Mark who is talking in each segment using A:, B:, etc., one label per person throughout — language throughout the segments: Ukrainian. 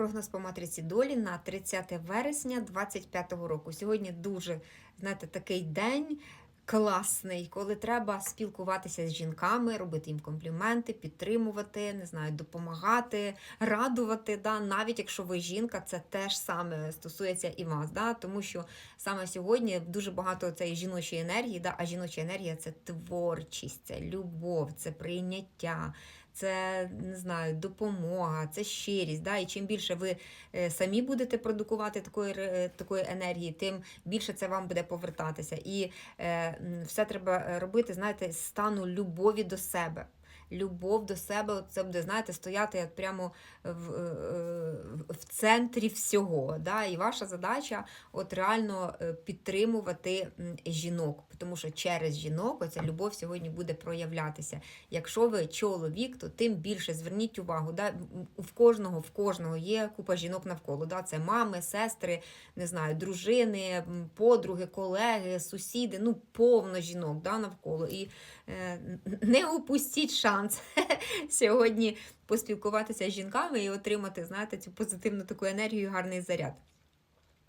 A: прогноз по матриці долі на 30 вересня 25-го року. Сьогодні дуже, знаєте, такий день. Класний, коли треба спілкуватися з жінками, робити їм компліменти, підтримувати, не знаю, допомагати, радувати. Да? Навіть якщо ви жінка, це теж саме стосується і вас. Да? Тому що саме сьогодні дуже багато цієї жіночої енергії, да? а жіноча енергія це творчість, це любов, це прийняття, це не знаю, допомога, це щирість. Да? І чим більше ви е, самі будете продукувати такої, ре- такої енергії, тим більше це вам буде повертатися. І е, все треба е, робити, знаєте, стану любові до себе. Любов до себе, це буде, знаєте, стояти от прямо в, е, е, в центрі всього. Да? І ваша задача от реально е, підтримувати жінок, тому що через жінок оця любов сьогодні буде проявлятися. Якщо ви чоловік, то тим більше зверніть увагу. Да? В кожного в кожного є купа жінок навколо. Да? Це мами, сестри, не знаю, дружини, подруги, колеги, сусіди. Ну, повно жінок да, навколо. І е, не упустіть шанс сьогодні поспілкуватися з жінками і отримати, знаєте, цю позитивну таку енергію, гарний заряд.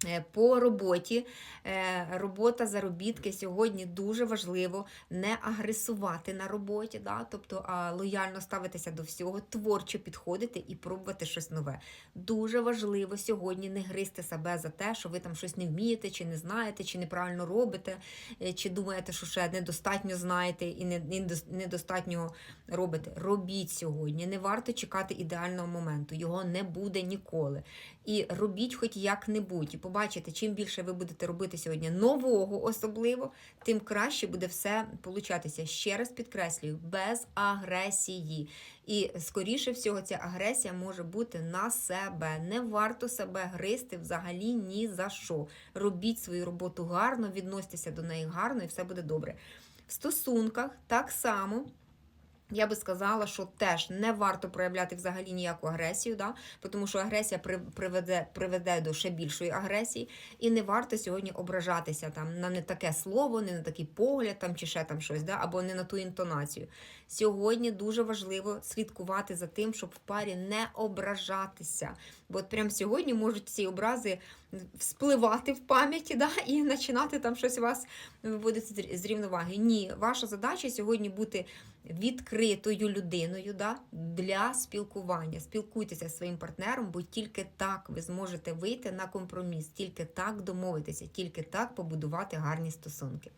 A: Е, По роботі, е, робота заробітки сьогодні дуже важливо не агресувати на роботі, да? тобто а, лояльно ставитися до всього, творчо підходити і пробувати щось нове. Дуже важливо сьогодні не гризти себе за те, що ви там щось не вмієте, чи не знаєте, чи неправильно робите, е, чи думаєте, що ще недостатньо знаєте і недостатньо робите. Робіть сьогодні. Не варто чекати ідеального моменту. Його не буде ніколи. І робіть хоч як-небудь. Побачите, чим більше ви будете робити сьогодні нового особливо, тим краще буде все получатися. Ще раз підкреслюю, без агресії. І скоріше всього, ця агресія може бути на себе. Не варто себе гризти взагалі ні за що. Робіть свою роботу гарно, відносьтеся до неї гарно, і все буде добре. В стосунках так само. Я би сказала, що теж не варто проявляти взагалі ніяку агресію, да? тому що агресія приведе, приведе до ще більшої агресії, і не варто сьогодні ображатися там на не таке слово, не на такий погляд там, чи ще там щось, да? або не на ту інтонацію. Сьогодні дуже важливо слідкувати за тим, щоб в парі не ображатися. Бо от прямо сьогодні можуть ці образи вспливати в пам'яті да? і починати там щось у вас виводити з- рівноваги. Ні, ваша задача сьогодні бути відкритою людиною да, для спілкування. Спілкуйтеся зі своїм партнером, бо тільки так ви зможете вийти на компроміс, тільки так домовитися, тільки так побудувати гарні стосунки.